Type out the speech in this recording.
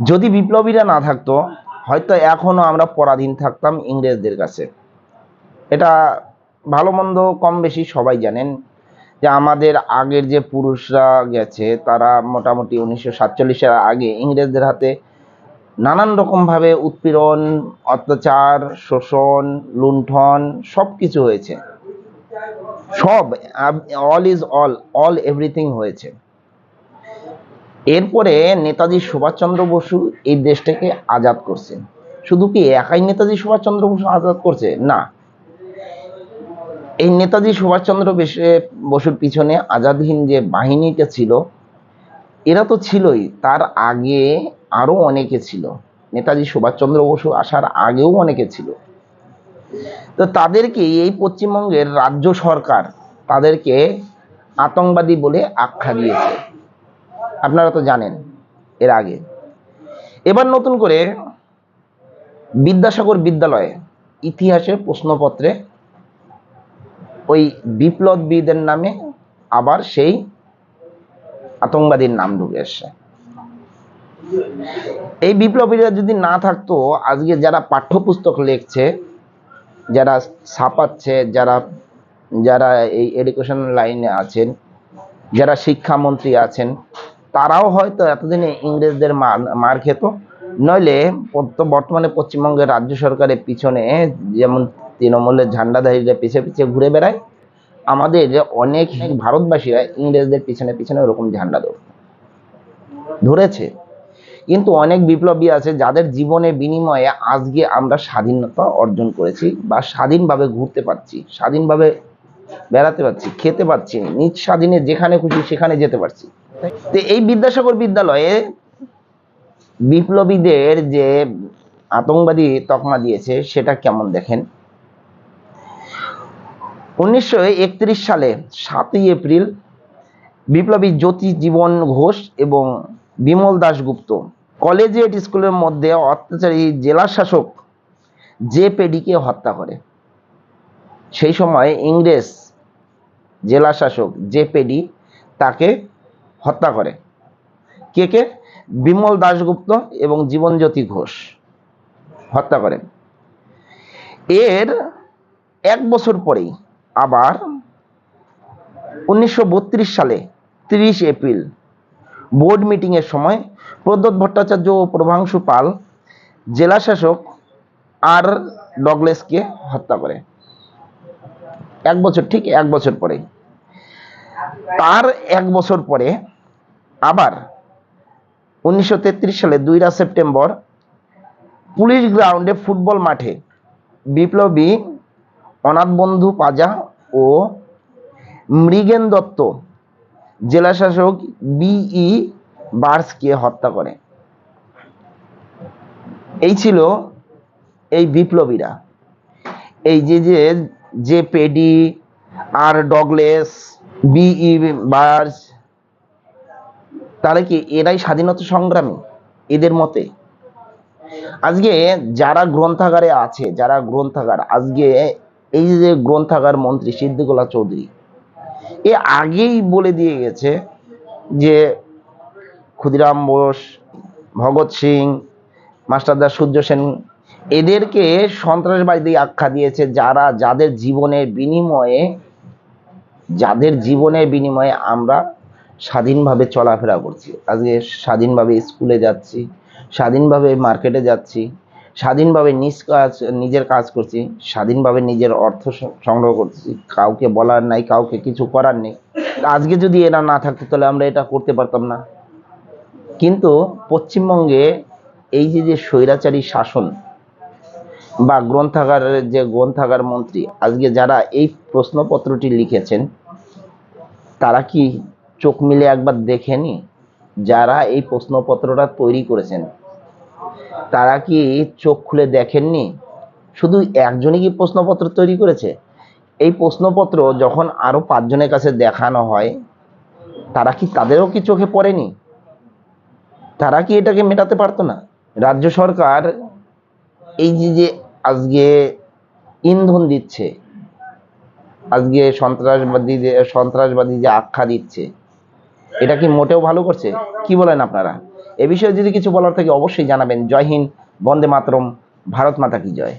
যদি বিপ্লবীরা না থাকতো, হয়তো এখনও আমরা পরাধীন থাকতাম ইংরেজদের কাছে। এটা ভালো মন্দ কম বেশি সবাই জানেন যে আমাদের আগের যে পুরুষরা গেছে, তারা মোটামুটি উনিশশো সাতচল্লিশের আগে ইংরেজদের হাতে নানান রকমভাবে উৎপীড়ন, অত্যাচার, শোষণ, লুণ্ঠন সব কিছু হয়েছে। সব all is all all everything হয়েছে। এরপরে নেতাজি সুভাষচন্দ্র বসু এই দেশটাকে আজাদ করছেন। শুধু কি একাই নেতাজি সুভাষচন্দ্র বসু আজাদ করছে? না। এই নেতাজি সুভাষচন্দ্র বসুর পিছনে আজাদহীন যে বাহিনীটা ছিল, এরা তো ছিলই। তার আগে আরও অনেকে ছিল। নেতাজি সুভাষচন্দ্র বসু আসার আগেও অনেকে ছিল। তো তাদেরকে এই পশ্চিমবঙ্গের রাজ্য সরকার তাদেরকে আতঙ্কবাদী বলে আখ্যা দিয়েছে। আপনারা তো জানেন এর আগে। এবার নতুন করে বিদ্যাসাগর বিদ্যালয়ে ইতিহাসের প্রশ্নপত্রে ওই বিপ্লবীদের নামে আবার সেই আতঙ্কবাদীর নাম ঢুকে এসছে। এই বিপ্লবীরা যদি না থাকতো, আজকে যারা পাঠ্যপুস্তক লিখছে, যারা ছাপাচ্ছে, যারা যারা এই এডুকেশন লাইনে আছেন, যারা শিক্ষামন্ত্রী আছেন তারাও হয়তো এতদিনে ইংরেজদের মার খেত। নইলে বর্তমানে পশ্চিমবঙ্গের রাজ্য সরকারের পিছনে যেমন তৃণমূলের ঝান্ডাধারীরা পিছে পিছে ঘুরে বেড়ায়, আমাদের অনেক ভারতবাসীরা ইংরেজদের পিছনে পিছনে ওরকম ঝান্ডা ধরত ধরেছে। কিন্তু অনেক বিপ্লবী আছে যাদের জীবনের বিনিময়ে আজকে আমরা স্বাধীনতা অর্জন করেছি বা স্বাধীনভাবে ঘুরতে পারছি, স্বাধীনভাবে বেড়াতে পারছি, খেতে পারছি, নিজ স্বাধীনে যেখানে খুশি সেখানে যেতে পারছি। এই বিদ্যাসাগর বিদ্যালয়ে বিপ্লবীদের যে আতঙ্কবাদী তকমা দিয়েছে, সেটা কেমন দেখেন? উনিশশো একত্রিশ সালে সাতই এপ্রিল বিপ্লবী জ্যোতি জীবন ঘোষ এবং বিমল দাশগুপ্ত কলেজিয়েট স্কুলের মধ্যে অত্যাচারী জেলা শাসক জে পেডিকে হত্যা করে। সেই সময় ইংরেজ জেলা শাসক জে পেডি তাকে হত্যা করে। কে কে? বিমল দাশগুপ্ত এবং জীবনজ্যোতি ঘোষ হত্যা করেন। এর এক বছর পরেই আবার উনিশশো বত্রিশ সালে তিরিশ এপ্রিল বোর্ড মিটিংয়ের সময় প্রদ্যোৎ ভট্টাচার্য ও প্রভাংশু পাল জেলা শাসক আর ডগলেসকে হত্যা করে। এক বছর, ঠিক এক বছর পরে তার এক বছর পরে আবার উনিশশো তেত্রিশ সালে দুইরা সেপ্টেম্বর পুলিশ গ্রাউন্ডে ফুটবল মাঠে বিপ্লবী অনাথ বন্ধু পাজা ও মৃগেন দত্ত জেলা শাসক বিই বার্সকে হত্যা করে। এই ছিল এই বিপ্লবীরা। এই যে যে যে পেডি, আর ডগলেস বিই বার্স তাহলে কি এরাই স্বাধীনতা সংগ্রামী? এদের মতে। আজকে যারা গ্রন্থাগারে আছে, যারা গ্রন্থাগার, আজকে এই যে গ্রন্থাগার মন্ত্রী সিদ্দিকুল্লাহ চৌধুরী, এ আগেই বলে দিয়ে গেছে যে ক্ষুদিরাম বোস, ভগৎ সিং মাস্টারদা সূর্য সেন, এদেরকে সন্ত্রাসবাদী আখ্যা দিয়েছে যারা যাদের জীবনের বিনিময়ে, যাদের জীবনের বিনিময়ে আমরা স্বাধীনভাবে চলাফেরা করছি। আজকে স্বাধীনভাবে স্কুলে যাচ্ছি, স্বাধীনভাবে মার্কেটে যাচ্ছি, স্বাধীনভাবে নিজ কাজ, নিজের কাজ করছি, স্বাধীনভাবে নিজের অর্থ সংগ্রহ করছি। কাউকে বলার নাই, কাউকে কিছু করার নেই। আজকে যদি এরা না থাকতো, তাহলে আমরা এটা করতে পারতাম না। কিন্তু পশ্চিমবঙ্গে এই যে যে স্বৈরাচারী শাসন বা গ্রন্থাগারের যে গ্রন্থাগার মন্ত্রী, আজকে যারা এই প্রশ্নপত্রটি লিখেছেন, তারা কি চোখ মিলে একবার দেখেনি যারা এই প্রশ্নপত্রটা তৈরি করেছেন। তারা কি চোখ খুলে দেখেননি? শুধু একজনই কি প্রশ্নপত্র তৈরি করেছে? এই প্রশ্নপত্র যখন আরও পাঁচজনের কাছে দেখানো হয়, তারা কি তাদেরও কি চোখে পড়েনি? তারা কি এটাকে মেটাতে পারতো না? রাজ্য সরকার এই যে যে আজকে ইন্ধন দিচ্ছে, আজকে সন্ত্রাসবাদী সন্ত্রাসবাদী যে আখ্যা দিচ্ছে এটা কি মোটেও ভালো করছে? কি বলেন আপনারা? এ বিষয়ে যদি কিছু বলার থাকে অবশ্যই জানাবেন। জয় হিন্দ, বন্দে মাতরম, ভারত মাতা কি জয়।